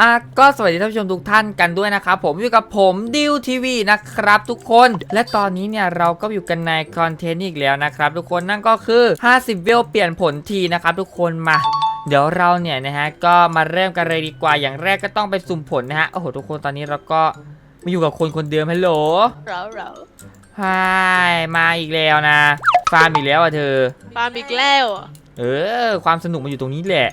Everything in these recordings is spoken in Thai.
อะก็สวัสดีท่านผู้ชมทุกท่านกันด้วยนะครับผมอยู่กับผมดิวทีวีนะครับ ทุกคนและตอนนี้เนี่ยเราก็อยู่กันในคอนเทนต์อีกแล้วนะครับทุกคนนั่นก็คือ 50 เวลเปลี่ยนผลทีนะครับทุกคนมาเดี๋ยวเราเนี่ยนะฮะก็มาเริ่มกันเลยดีกว่าอย่างแรกก็ต้องไปสุ่มผลนะฮะโอ้โหทุกคนตอนนี้เราก็มาอยู่กับคนคนเดิมฮัลโหลเราเราฮายมาอีกแล้วนะฟาร์มอีกแล้วอะเธอปาล์มอีกแล้วอะเออ ความสนุกมันอยู่ตรงนี้แหละ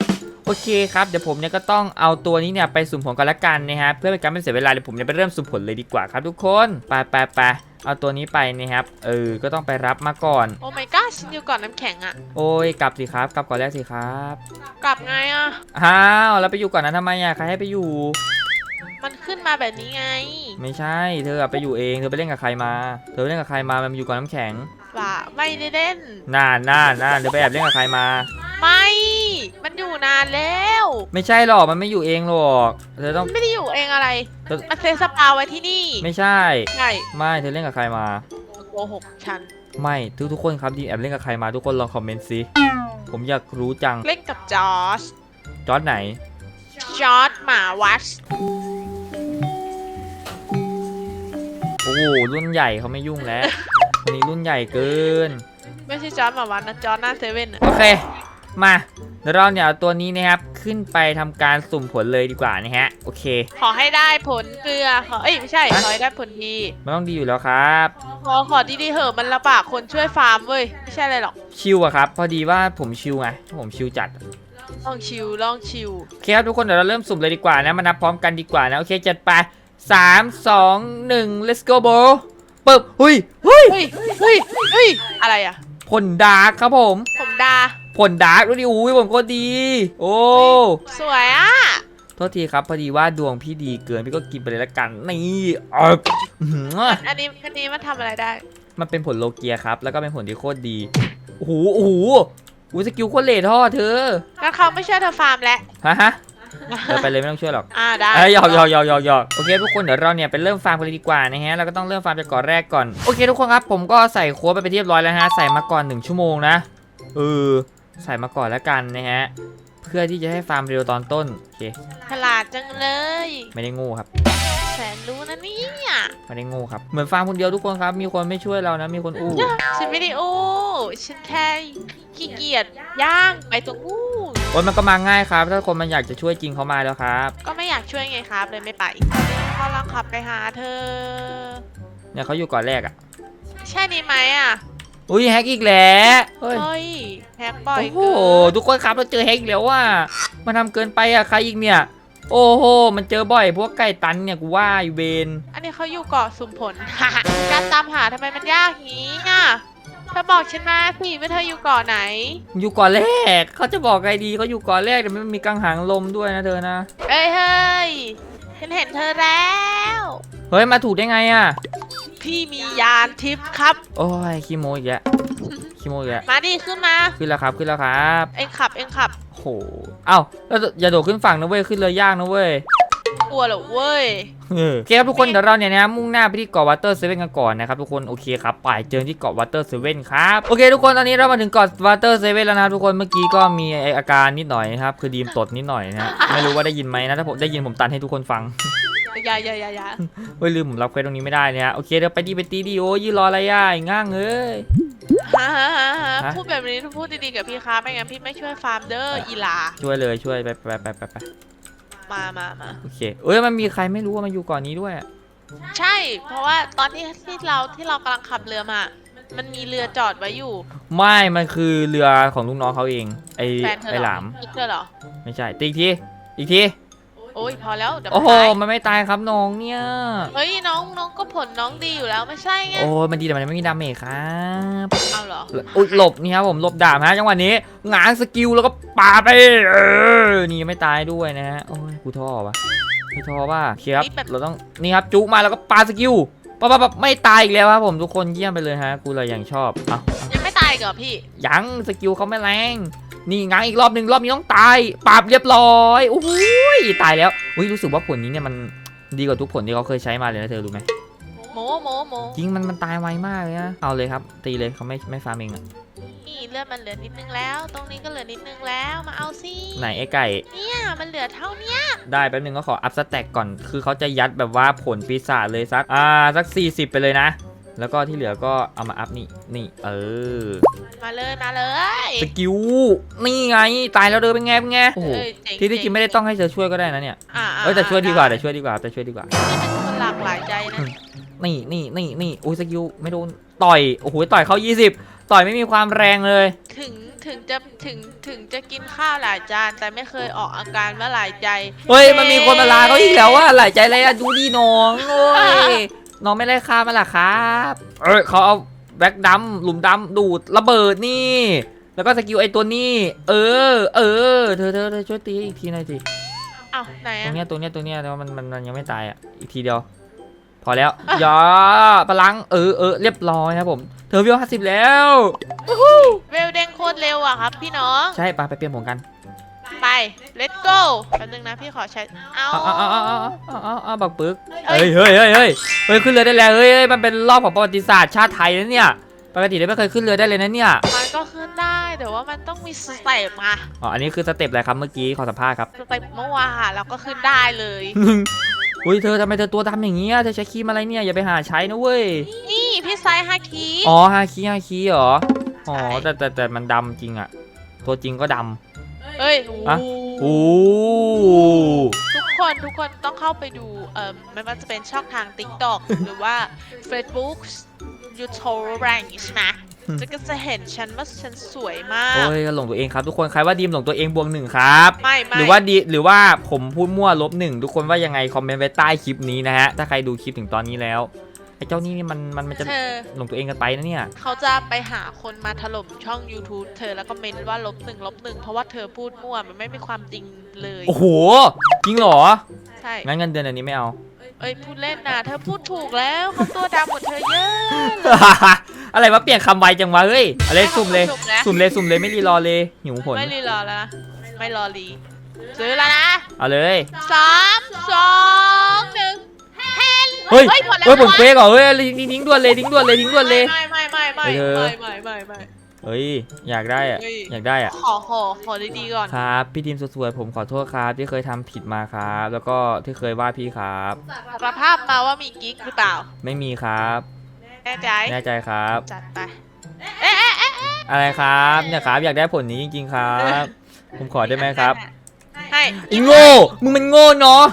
โอเคครับเดี๋ยวผมเนี่ยก็ต้องเอาตัวนี้เนี่ยไปสุ่มผลกันละกันนะฮะเพื่อเป็นการไม่เสียเวลาเดี๋ยวผมเนี่ยไปเริ่มสุ่มผลเลยดีกว่าครับทุกคนไปไปไปเอาตัวนี้ไปนะครับ เออ ก็ต้องไปรับมาก่อน โอ้ my god ฉันอยู่ก่อนน้ำแข็งอะโอ้ย กลับสิครับ กลับก่อนแรกสิครับ กลับไงอะอ้าว แล้วไปอยู่ก่อนนั้นทำไมอะใครให้ไปอยู่ มันขึ้นมาแบบนี้ไง ไม่ใช่ เธออะไปอยู่เอง เธอไปเล่นกับใครมา เธอไปเล่นกับใครมา มันอยู่ก่อนน้ำแข็งว่าไม่ได้เล่นน่าน่าน่าเธอไปแอบเล่นกับใครมา ไม่ มันอยู่นานแล้วไม่ใช่หรอกมันไม่อยู่เองหรอกเธอต้องไม่ได้อยู่เองอะไรเออมันเซตสปาไว้ที่นี่ไม่ใช่ ใช่ไม่เธอเล่นกับใครมา โกหกฉัน ไม่ทุกทุกคนครับดีแอบเล่นกับใครมาทุกคนลองคอมเมนต์สิผมอยากรู้จังเล่นกับจอร์จจอร์ดไหน จอร์จหมาวัชโอ้โหรุ่นใหญ่เขาไม่ยุ่งแล้วคนนี้รุ่นใหญ่เกิน ไม่ใช่จอร์จหมาวัชนะจอร์จหน้าเซเว่นอะโอเค มาเดี๋ยวเราเนี่ยเอาตัวนี้นะครับขึ้นไปทำการสุ่มผลเลยดีกว่านะฮะโอเค ขอให้ได้ผลเกลือขอเอ้ยไม่ใช่ฮะขอให้ได้ผลดีมันต้องดีอยู่แล้วครับขอขอดีๆเหอะมันลำบากคนช่วยฟาร์มเว้ยไม่ใช่อะไรหรอกชิวอะครับ พอดีว่าผมชิวไงผมชิวจัดลองชิลลองชิลโอเคครับทุกคนเดี๋ยวเราเริ่มสุ่มเลยดีกว่านะมานับพร้อมกันดีกว่านะโอเคจัดไปสามสองหนึ่ง let's go bro ปึ๊บเฮ้ยเฮ้ยเฮ้ยเฮ้ยเฮ้ยอะไรอะผลดาร์กครับผม ผมดา ผลดาร์กดูดิอุ้ยผมก็ดี โอ้สวยอะโทษทีครับพอดีว่าดวงพี่ดีเกินพี่ก็กินไปเลยละกันนี่เอออื้อหืออันนี้อันนี้มันทำอะไรได้ มันเป็นผลโลเกียครับ แล้วก็เป็นผลที่โคตรดีโอ้โหโอ้โหอุ้ยสกิลโคตรเลทท่อเธองั้นเขาไม่ช่วยเธอฟาร์มแล้วฮะฮะเออไปเลยไม่ต้องช่วยหรอก อ่าได้เอ้ยหยอกหยอกหยอกหยอกหยอกโอเคทุกคนเดี๋ยวเราเนี่ยไปเริ่มฟาร์มกันเลยดีกว่านะฮะ เราก็ต้องเริ่มฟาร์มจากก่อนแรกก่อน โอเคทุกคนครับผมก็ใส่โค้ดไปเป็นที่เรียบร้อยแล้วนะฮะ ใส่มาก่อน 1 ชั่วโมงนะ เออ ใส่มาก่อนแล้วกันนะฮะ เพื่อที่จะให้ฟาร์มเร็วตอนต้น โอเค ฉลาดจังเลย ไม่ได้โง่ครับ แสนรู้นะเนี่ยไม่ได้โง่ครับ เหมือนฟาร์มคนเดียวทุกคนครับ มีคนไม่ช่วยเรานะ มีคนอู้ ฉันไม่ได้โอ้ฉันแค่ขี้เกียจย่างไปตรงนู้นโอ้ยมันก็มาง่ายครับ ถ้าคนมันอยากจะช่วยจริงเขามาแล้วครับ ก็ไม่อยากช่วยไงครับ เลยไม่ไปเขาลังขับไปหาเธอเนี่ยเขาอยู่ก่อนแรกอะใช่นี่ไหมอะ อุ้ยแฮกอีกแล้วเฮ้ยเฮ้ยแฮกบ่อยโอ้โหเกินทุกคนครับเราเจอแฮกอีกแล้วว่ามันทำเกินไปอะใครอีกเนี่ย โอ้โหมันเจอบ่อยพวกไก่ตันเนี่ยกูว่าอยู่เวนอันนี้เขาอยู่เกาะสุ่มผล การตามหาทำไมมันยากงี้อะเธอบอกฉันมาสิว่าเธออยู่เกาะไหน อยู่ก่อนแรกเขาจะบอกไงดีเขาอยู่ก่อนแรกแต่มันมีกังหังลมด้วยนะเธอนะเอ้ยเฮ้ยฉันเห็นเธอแล้ว เฮ้ยมาถูกได้ไงอะ พี่มียานทิพย์ครับ โอ้ยขี้โมอีกแล้วขี้โมอีกแล้วมาดิขึ้นมา ขึ้นแล้วครับขึ้นแล้วครับเอ็งขับเอ็งขับโหเอ้าแล้วอย่าโดดขึ้นฝั่งนะเว้ยขึ้นเรือยากนะเว้ยกลัวเหรอเว้ยเออโอเคครับทุกคนเดี๋ยวเราเนี่ยนะมุ่งหน้าไปที่เกาะวัตเตอร์เซเว่นกันก่อนนะครับทุกคนโอเคครับไปเจอที่เกาะวัตเตอร์เซเว่นครับโอเค ทุกคนตอนนี้เรามาถึงเกาะวัตเตอร์เซเว่นแล้วนะครับทุกคนเมื่อกี้ก็มีอาการนิดหน่อยนะครับคือดีมตดนิดหน่อยนะฮะไม่รู้ว่าได้ยินไหมนะถ้าผมได้ยินผมตัดให้ทุกคนฟัง อย่าอย่าอย่าอย่าเฮ้ยลืมผมรับเควสตรงนี้ไม่ได้นะฮะโอเคเดี๋ยวไปดีไปตีดีโอยืนรออะไรอะไอ้ง่างเอ้ย ฮ่าฮ่าฮ่าฮ่าฮะพูดแบบนี้พูดดีๆกับพี่ครับไม่งั้นพี่ไม่ช่วยฟาร์มเด้ออีหลาช่วยเลยช่วยไปไปไปไปไปมามามาโอเคเอ้ยมันมีใครไม่รู้ว่ามาอยู่เก่อนนี้ด้วยอะใช่ เพราะว่าตอนที่ที่เราที่เรากำลังขับเรือมา มันมีเรือจอดไว้อยู่ไม่มันคือเรือของลูกน้องเขาเองไอ้แฟนเธอไอ้เหหรอลามอีกเธอเหรอไม่ใช่ตีอีกทีอีกที โอ้ยพอแล้วเดี๋ยวโอ้โหตายมันไม่ตายครับน้องเนี่ย เฮ้ยน้องน้องก็ผลน้องดีอยู่แล้วไม่ใช่ไงโอ้ยมันดีแต่มันไม่มีดาเมจครับเอาเหรออุ๊ยหลบนี่ครับผมหลบดาบฮะจังหวะนี้ง้างสกิลแล้วก็ปาไปเออนี่ยังไม่ตายด้วยนะฮะโอ้ยกูท้อวะไม่ท้อว่าโอเคครับเราต้องนี่ครับจุกมาแล้วก็ปาสกิลปั๊บปั๊บปั๊บไม่ตายอีกแล้วครับผมทุกคนเยี่ยมไปเลยฮะกูเลยยังชอบเอ้าเอ้ายังไม่ตายอีกเหรอพี่ ยังสกิลเขาไม่แรง นี่ง้างอีกรอบหนึ่งรอบนี้ต้องตายปราบเรียบร้อยโอ้ยตายแล้วอุ้ยรู้สึกว่าผลนี้เนี่ยมันดีกว่าทุกผลที่เขาเคยใช้มาเลยนะเธอรู้ไหมโมโมโมจริงมันมันตายไวมากเลยนะเอาเลยครับ ตีเลยเขาไม่ไม่ฟาร์มเองอะนี่เลือดมันเหลือนิดนึงแล้ว ตรงนี้ก็เหลือนิดนึงแล้วมาเอาสิไหนไอ้ไก่ เนี่ยมันเหลือเท่าเนี้ยได้แป๊บนึงก็ขออัพสแต็กก่อน คือเขาจะยัดแบบว่าผลปีศาจเลยสักอ่าสัก 40 ไปเลยนะ แล้วก็ที่เหลือก็เอามาอัพนี่นี่เออมาเลยมาเลยสกิลนี่ไงตายแล้วเดินเป็นไงเป็นไงโอ้โหเอ้ยเจ๋งที่ที่จริงไม่ได้ต้องให้เธอช่วยก็ได้นะเนี่ยอ่าเอ้ยแต่ช่วยดีกว่าแต่ช่วยดีกว่าแต่ช่วยดีกว่า นี่เป็นคนหลากหลายใจนะนี่นี่นี่นี่โอ้ยสกิลไม่โดนต่อยโอ้โหต่อยเข้า 20 ต่อยไม่มีความแรงเลยถึงถึงจะถึงถึงจะกินข้าวหลายจานแต่ไม่เคยออกอาการว่าหลายใจเฮ้ยมันมีคนมาลาเขาอีกแล้วว่าหลายใจอะไรอะดูดีน้องโอ้ย น้องไม่ได้ค่ามาล่ะครับ เอ้ยเขาเอาแบ็คดำหลุมดำดูดระเบิดนี่ แล้วก็สกิลไอตัวนี้ เออ เออ เธอเธอเธอช่วยตีอีกทีหน่อยสิเอ้าไหนตรงอะ เนี้ยตัวเนี้ยตัวเนี้ยแต่ว่ามันมันมันยังไม่ตายอะ อีกทีเดียว พอแล้วอย่าพลัง เออเออเรียบร้อยครับผม เธอวิวห้าสิบแล้ว เวลเด้งโคตรเร็วอะครับพี่น้อง ใช่ไปไปเปลี่ยนผมกัน ไป let's go แป๊บนึงนะพี่ขอใช้ เอาเอาเอาเอาเอาเอาเอาเอบักปึกเฮ้ยเฮ้ยเฮ้ยเฮ้ยเฮ้ยขึ้นเรือได้แล้วเฮ้ยเฮ้ยมันเป็นรอบของประวัติศาสตร์ชาติไทยนะเนี่ยปกติเราไม่เคยขึ้นเรือได้เลยนะเนี่ยมันก็ขึ้นได้แต่ว่ามันต้องมีสเต็ปมาอ๋ออันนี้คือสเต็ปอะไรครับเมื่อกี้ขอสัมภาษณ์ครับสเต็ปเมื่อวานเราก็ขึ้นได้เลย อุ้ยเธอทำไมเธอตัวดำอย่างเงี้ยเธอใช้ครีมอะไรเนี่ยอย่าไปหาใช้นะเว้ยนี่พี่ไซฮาคิ อ๋อฮาคีฮาคีเหรออ๋อใช่ แต่แต่แต่มันดำจริงอะตัวจริงก็ด เฮ้ยอะโอ้ำโอ้ทุกคนทุกคนต้องเข้าไปดูเอ่อไม่ว่าจะเป็นช่องทาง TikTok หรือว่า Facebook YouTube อะไรอย่างงี้ใช่ไหมจะก็จะเห็นฉันว่าฉันสวยมาก โอ้ยหลงตัวเองครับทุกคนใครว่าดีมหลงตัวเองบวกหนึ่งครับ ไม่ไม่หรือว่าดีหรือว่าผมพูดมั่วลบหนึ่งทุกคนว่ายังไงคอมเมนต์ไว้ใต้คลิปนี้นะฮะถ้าใครดูคลิปถึงตอนนี้แล้ว ไอ้เจ้านี่นี่มันมันมันจะเธอ หลงตัวเองกันไปนะเนี่ย เขาจะไปหาคนมาถล่มช่อง YouTube เธอแล้วก็เมนว่าลบหนึ่งลบหนึ่งเพราะว่าเธอพูดมั่วมันไม่มีความจริงเลยโอ้โหจริงเหรอ ใช่งั้นเงินเดือนอันนี้ไม่เอา เอ้ยพูดเล่นนะเธอพูดถูกแล้วเขาตัวดำหมดเธอเยอะอะไรวะเปลี่ยนคำไวจังวะเฮ้ยอะไรสุ่มเลยถูกนะ สุ่มเลยสุ่มเลยไม่รีรอเลยหิวผลไม่รีรอแล้วนะไม่รอรีซื้อแล้วนะเอาเลยสามสองหนึ่งแฮน เฮ้ยหมดแล้วเฮ้ยผมหรอเฟกเหรอเฮ้ยทิ้งทิ้งด่วนเลยทิ้งด่วนเลยทิ้งด่วนเลย ไม่ไม่ไม่ไม่เออ ไม่ไม่ไม่ไม่ เฮ้ยอยากได้อะเฮ้ย อยากได้อะขอขอขอดีๆก่อนครับ พี่ทีมสวยๆผมขอโทษครับที่เคยทำผิดมาครับ แล้วก็ที่เคยว่าพี่ครับ สารภาพมาว่ามีกิ๊กหรือเปล่าไม่มีครับแน่ใจแน่ใจครับ จัดไปเอ๊ะเอ๊ะเอ๊ะอะไรครับเนี่ยครับอยากได้ผลนี้จริง ๆครับ ผมขอได้ไหมครับให้ไอีโง่มึงมันโง่เนาะ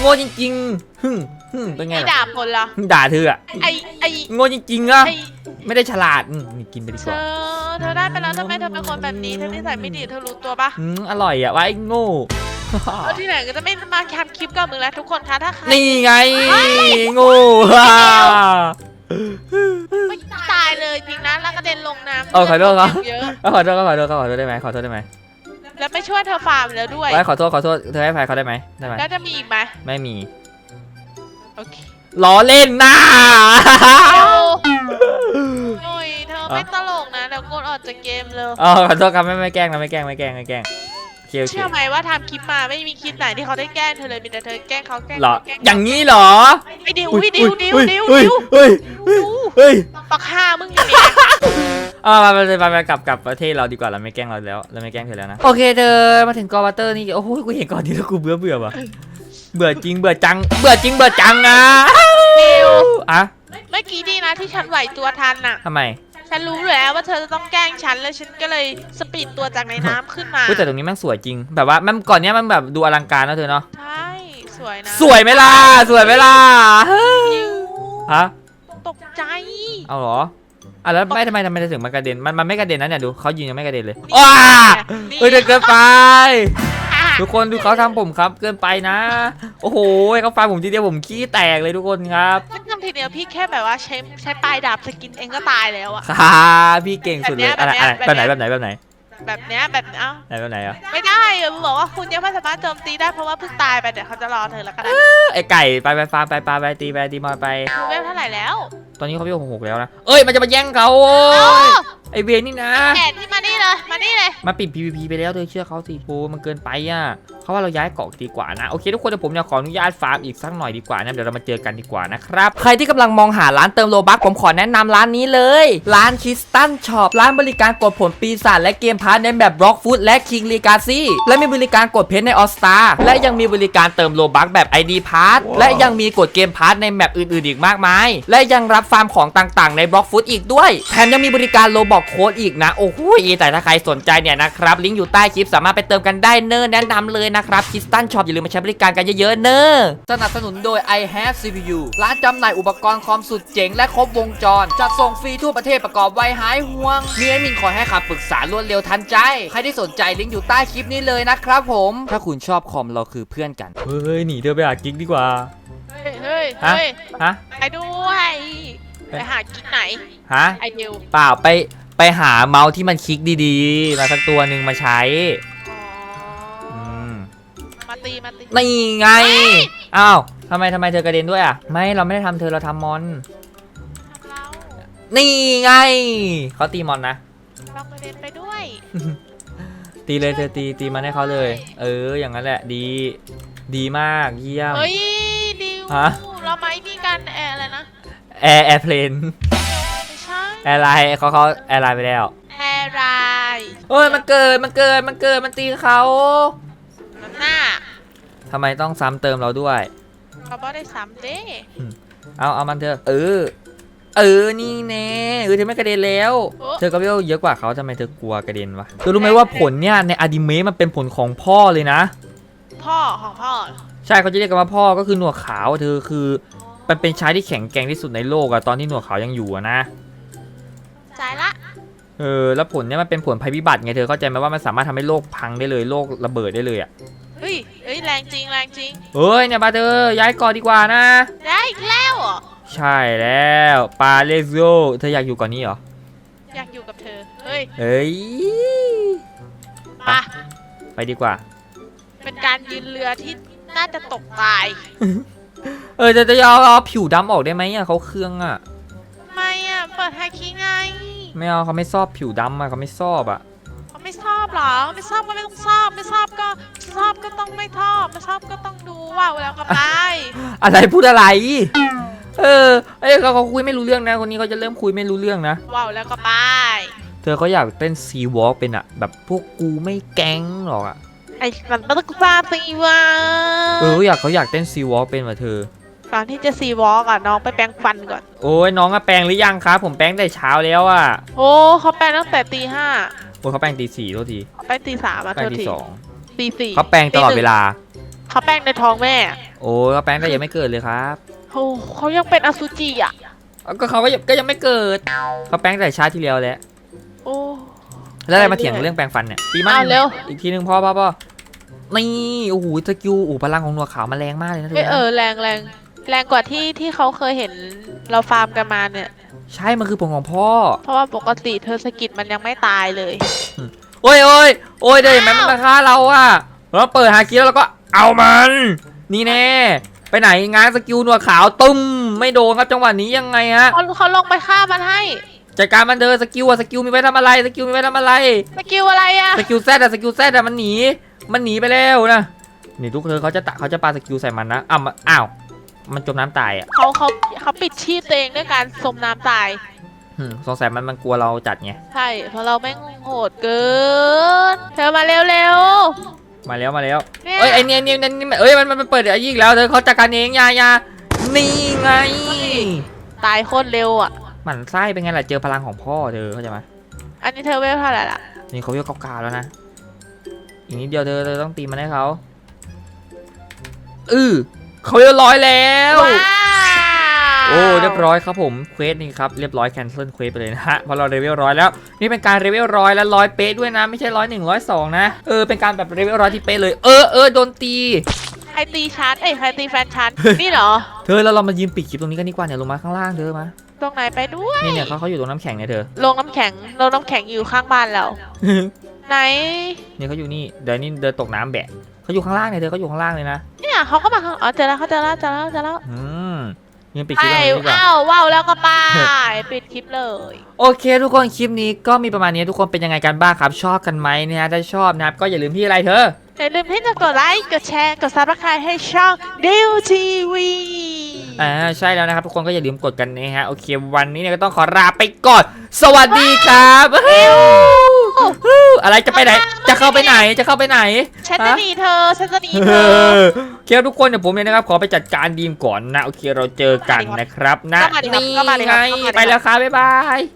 โง่จริงๆหึ่ม หึ่มเป็นไงไม่ล่ะด่าคนละมึงด่าเธออะไอไอโง่จริงๆอะไอไม่ได้ฉลาดอืมนี่กินไปดีเธกว่าอเธอได้ไปแล้วทำไมเธอเป็นคนแบบนี้เธอนิสัยไม่ดีเธอรู้ตัวปะอืมอร่อยอะว่าไอ้โง่ แล้วที่ไหนก็จะไม่มาแคมคลิปกับมึงแล้วทุกคนคะถ้าใคร นี่ไงโง่ไม่ตายเลยจริงนะแล้วกระเด็นลงน้ำเออขอโทษครับ เยอะขอโทษขอโทษขอโทษได้ไหมขอโทษได้ไหมแล้วไม่ช่วยเธอฟาร์มแล้วด้วย ไว้ขอโทษขอโทษเธอให้ภัยเขาได้ไหมได้ไหมแล้วจะมีอีกไหมไม่มี โอเคล้อเล่นนะโอ้ยเธอไม่ตลกนะเดี๋ยวกดออกจากเกมเลยเออขอโทษครับไม่ไม่แกล้งนะไม่แกล้งไม่แกล้งไม่แกล้งโอเคโอเคเชื่อไหมว่าทำคลิปมาไม่มีคลิปไหนที่เขาได้แกล้งเธอเลยมีแต่เธอแกล้งเขาแกล้งเหรอเขาแกล้งอย่างนี้เหรอไอ้ดิววิดิวดิวดิวเฮ้ยดิวเฮ้ยเฮ้ยดิวเฮ้ยปักห้ามึงอยู่เนี่ยเอาไปไปไปไปกลับกลับประเทศเราดีกว่าเราไม่แกล้งเราแล้วเราไม่แกล้งเธอแล้วนะโอเคเธอมาถึงกอวัตเตอร์นี่โอ้โหกูเห็นก่อนนี้แล้วกูเบื่อเบื่อว่ะ เบื่อจริงเบื่อจัง เบื่อจริงเบื่อจังอะดิวอะเมื่อกี้ดีนะที่ฉันไหวตัวทันน่ะ ทำไมฉันรู้อยู่แล้วว่าเธอจะต้องแกล้งฉันแล้วฉันก็เลยสปีดตัวจากในน้ำขึ้นมาอุ้ยแต่ตรงนี้แมันสวยจริง แบบว่ามันก่อนเนี้ยมันแบบดูอลังการนะเธอเนาะ ใช่สวยนะสวยไหมล่ะ สวยไหมล่ะดิวฮะ ตกใจ เอาเหรออะแล้วไม่ทำไมทำไมถึงมันกระเด็น มันมันไม่กระเด็นนะเนี่ยดูเขายิงยังไม่กระเด็นเลยนี่ว้านี่เฮ้ยเด็กเกินไปอะ ทุกคนดูเขาทำผมครับเกินไปนะ โอ้โหเขาฟันผมทีเดียวผมขี้แตกเลยทุกคนครับฉันทำทีเดียวพี่แค่แบบว่าใช้ใช้ปลายดาบสกินเองก็ตายแล้วอะค่ะพี่เก่งสุดเลยแบบอะไรเนี้ยอะไรแบบแบบเนี้ไหนยแบบไหนแบบไหน แบบเนี้ยแบบเอ้าไหนแบบไหนอะไม่ได้อะบอกว่าคุณยังไม่สามารถโจมตีได้เพราะว่าเพิ่งตายไปเดี๋ยวเขาจะรอเธอแล้วกันนะไอ้ไก่ไปไปฟาร์มไปปลาไปตีไปตีมอยไปคุณเวลเท่าไหร่แล้ว ตอนนี้เขาพี่หกหกแล้วนะเอ้ยมันจะมาแย่งเขาโอ้ย ไอเวรนี่นะ แอนนี่มานี่เลยมานี่เลยมาปิด PVP ไปแล้วเธอเชื่อเขาสิโอ้มันเกินไปอะเขาว่าเราย้ายเกาะดีกว่านะ โอเคทุกคนเดี๋ยวผมเนี่ยขออนุญาตฟาร์มอีกสักหน่อยดีกว่านะเดี๋ยวเรามาเจอกันดีกว่านะครับ ใครที่กำลังมองหาร้านเติมโลบัคผมขอแนะนำร้านนี้เลย ร้านคิสตันช็อปร้านบริการกดผลปีศาจและเกมพาร์ทในแบบบล็อกฟุตและคิงลีกาซี่และมีบริการกดเพชรในออสตาและยังมีบริการเติมโลบัคแบบ ID พาร์ทและยังมีกดเกมพาร์ทในแมปอื่นๆอีกมากมาย และยังรับฟาร์มของต่างๆ ในบล็อกฟุตอีกด้วยแถมยังมีบริการโลบอกโค้ดอีกนะโอ้โหแต่ถ้าใครสนใจเนี่ยนะครับลิงก์อยู่ใต้คลิปสามารถไปเติมกันได้เนอร์แนะนำเลยนะครับคิสตันช็อปอย่าลืมมาใช้บริการกันเยอะๆเนอร์สนับสนุนโดย i have CPU ร้านจำหน่ายอุปกรณ์คอมสุดเจ๋งและครบวงจรจัดส่งฟรีทั่วประเทศประกอบไวหายห่วงมีแอดมินคอยให้คำปรึกษารวดเร็วทันใจ ใครที่สนใจลิงก์อยู่ใต้คลิปนี้เลยนะครับผม ถ้าคุณชอบคอมเราคือเพื่อนกันเฮ้ยหนีเดินไปหากิ๊กดีกว่าเฮ้ยเฮ้ยฮะเฮ้ยฮะไปด้วย ไปหากิ๊กไหนฮะไอเดียวเปล่าไป ไปหาเมาส์ที่มันคลิกดีๆ มาสักตัวหนึ่งมาใช้อ๋อออืมมาตีมาตีนี่ไง อ้าวทำไมทำไมเธอกระเด็นด้วยอะ ไม่เราไม่ได้ทำเธอเราทำมอนเรานี่ไงเขาตีมอนนะ เรากระเด็นไปด้วยตีเลยเธอตีตีมันให้เขาเลย เออ อย่างนั้นแหละดี ดีมากเยี่ยม เฮ้ยดิวฮะ เรามาไอ้นี่กันแอร์อะไรนะ แอร์แอร์เพลนไม่ใช่ แอร์ไลน์เขาเขาแอร์ไลน์ไปแล้วแอร์ไรเอ้ยมันเกิดมันเกิดมันเกิดมันตีเขาน้ำหน้าทำไมต้องซ้ำเติมเราด้วยเราบ่ได้ซ้ำเด้เอาเอามันเถอะเออเออ นี่แน่เออเธอไม่กระเด็นแล้วโอ้เธอก็เวลเยอะกว่าเขาทำไมเธอกลัวกระเด็นวะ เธอรู้ไหมว่าผลเนี่ยในอนิเมะมันเป็นผลของพ่อเลยนะ พ่อของพ่อ ใช่เขาจะเรียกกันว่าพ่อก็คือหนวดขาวเธอคือ มันเป็นชายที่แข็งแกร่งที่สุดในโลกอะตอนที่หนวดขาวยังอยู่อะนะ จ่ายละเออแล้วผลเนี่ยมันเป็นผลภัยพิบัติไงเธอเข้าใจไหมว่ามันสามารถทำให้โลกพังได้เลยโลกระเบิดได้เลยอะเฮ้ยเฮ้ยแรงจริงแรงจริงเฮ้ยเนี่ยบาเธอย้ายเก่อนดีกว่านะได้อีกแล้วเหรอใช่แล้วปาเลโซเธออยากอยู่ก่อนนี้เหรออยากอยู่กับเธอเฮ้ยเฮ้ยมาไปดีกว่า เป็นการยืนเรือที่น่าจะตกตาย เออจะจะเอาเอาผิวดำออกได้ไหมอะเขาเครื่องอะทำไมอะ เปิดไฮคิงไงไม่เอาเขาไม่ชอบผิวดำอะเขาไม่ชอบอะเขาไม่ชอบเหรอ ไม่ชอบก็ไม่ต้องชอบ ไม่ชอบก็ชอบก็ต้องไม่ชอบ ไม่ชอบก็ต้องดูว่าแล้วก็ไป อะไรพูดอะไร เออเอ้ยเขาเขาคุยไม่รู้เรื่องนะ คนนี้เขาจะเริ่มคุยไม่รู้เรื่องนะว้าวแล้วก็ไป เธอเขาอยากเต้นซีวอล์กเป็นอะแบบพวกกูไม่แก๊งหรอกอะไอ้มันต้องซาตีว่าเอออยากเขาอยากเต้นซีวอล์กเป็นว่ะเธอ ก่อนที่จะซีวอล์กอะน้องไปแปรงฟันก่อน โอ้ยน้องอะแปลงหรือยังครับ ผมแปลงแต่เช้าแล้วอะโอ้เขาแปรงตั้งแต่ตีห้าโอ้ยเขาแปลงตีสี่โทษทีเขาแปรงตีสามมาแปลโทงษตีทีสองตีสี่เขาแปลงตลอดเวลา เขาแปรงในท้องแม่โอ้ยเขาแปลงแต่ยังไม่เกิดเลยครับโอ้เขายังเป็นอสุจิอะก็เขาก็ยังก็ยังไม่เกิดเขาแปลงแต่ชาติที่แล้วแหละโอ้ แล้วอะไรมาเถียงเรื่องแปลงฟันเนี่ยตีมันเอาเร็ว อีกทีหนึ่งพ่อพ่อพ่อนี่โอ้โหสกิลโอ้โหพลังของหนวดขาวมันแรงมากเลยนะเธเอ้ยอเอนะอแรงแรง แรงกว่าที่ที่เขาเคยเห็นเราฟาร์มกันมาเนี่ย ใช่มันคือผลของพ่อ เพราะว่าปกติเธอสกิดมันยังไม่ตายเลย โอ้ยโอ้ยโอ้ยเดี๋ยวเห็นไหมมันมาฆ่าเราอะเราเปิดหากิแล้วเราก็เอามัน นี่แน่ ไปไหนงานสกิลหนวดขาวตุ้มไม่โดนครับจังหวะนี้ยังไงฮะเขาเขาลงไปฆ่ามันให้จัดการมันเดินสกิลอะสกิลมีไว้ทำอะไรสกิลมีไว้ทำอะไรสกิลอะไรอะสกิลแซดอะสกิลแซดอะมันหนี มันหนีไปแล้วนะนี่ทุกเธอเขาจะตะเขาจะปาสกิลใส่มันนะอ้าวมันอ้าว มันจมน้ำตายอะเขาเขาเขาปิดชีพตัวเองด้วยการสมน้ำตาย หึสงสัยมันมันกลัวเราจัดไง ใช่ เพราะเราแม่งโหดเกิน เธอมาเร็วเร็วมาแล้วมาแล้ว ๆเนี่ยเอ้ยไอเนี่ยเนี่ยเนี่ยเนี่ยเอ้ยมันมันมันเปิดไอ้ยี่อีกแล้วเธอเขาจัดการเองอยาอยานี่ไง ตายโคตรเร็วอะ หมันไส้เป็นไงล่ะเจอพลังของพ่อเธอเข้าใจไหมอันนี้เธอเวลเท่าไหร่ล่ะนี่เขาเรียกเก้าๆแล้วนะอีกนิดเดียวเธอเธอต้องตีมันให้เขาอือ เขาเรียบร้อยแล้ว ว้าวโอ้เรียบร้อยครับผมเควสนี่ครับเรียบร้อยแคนเซิลเควสไปเลยนะฮะเพราะเราเลเวลร้อยแล้ว นี่เป็นการเลเวลร้อยแล้วร้อยเป๊ะด้วยนะ ไม่ใช่ร้อยหนึ่งร้อยสองนะเออเป็นการแบบเลเวลร้อยที่เป๊ะเลยเออเออโดนตี ใครตีฉันเอ้ยใครตีแฟนฉันนี่เหรอ เธอแล้วเรามายืนปิดคลิปตรงนี้กันดีกว่าเนี่ยลงมาข้างล่างเธอมาตรงไหนไปด้วยนี่เนี่ยเขาเขาอยู่ตรงน้ำแข็งเนี่ยเธอ ลงน้ำแข็งลงน้ำแข็งอยู่ข้างบ้านเราไหน เนี่ยเขาอยู่นี่เดี๋ยวนี่เดินตกน้ำแบะเขาอยู่ข้างล่างเนี่ยเธอเขาอยู่ข้างล่างเลยนะ เนี่ยเขาก็มาข้างอ๋อเจอแล้วเขาเจอแล้วเจอแล้วเจอแล้วอืมยืนปิดคไปลิปตรงนี้ดีกว่า อ้าวว้าวแล้วก็ไปปิดคลิปเลย โอเค ทุกคนคลิปนี้ก็มีประมาณนี้ทุกคนเป็นยังไงกันบ้างครับ ชอบกันไหมนะฮะถ้าชอบนะครับก็อย่าลืมที่อะไรเธอ อย่าลืมที่จะกดไลค์ กดแชร์ กดซับสไครต์ให้ช่องดิวทีวี อ่าใช่แล้วนะครับ ทุกคนก็อย่าลืมกดกันนะฮะโอเควันนี้เนี่ยก็ต้องขอลาไปก่อน สวัสดีครับอะไรจะไปไหน จะเข้าไปไหนจะเข้าไปไหนฉันจะฮะหนีเธอฉันจะหนีเอเธออโอเคครับทุกคนเดี๋ยวผมเนี่ยนะครับ ขอไปจัดการดีมก่อนนะ โอเคเราเจอกันนะครับนะเข้ามาดิครับนี่เข้ามาดิไงครับเข้ามาดิครับไปแล้วครับบ๊ายบาย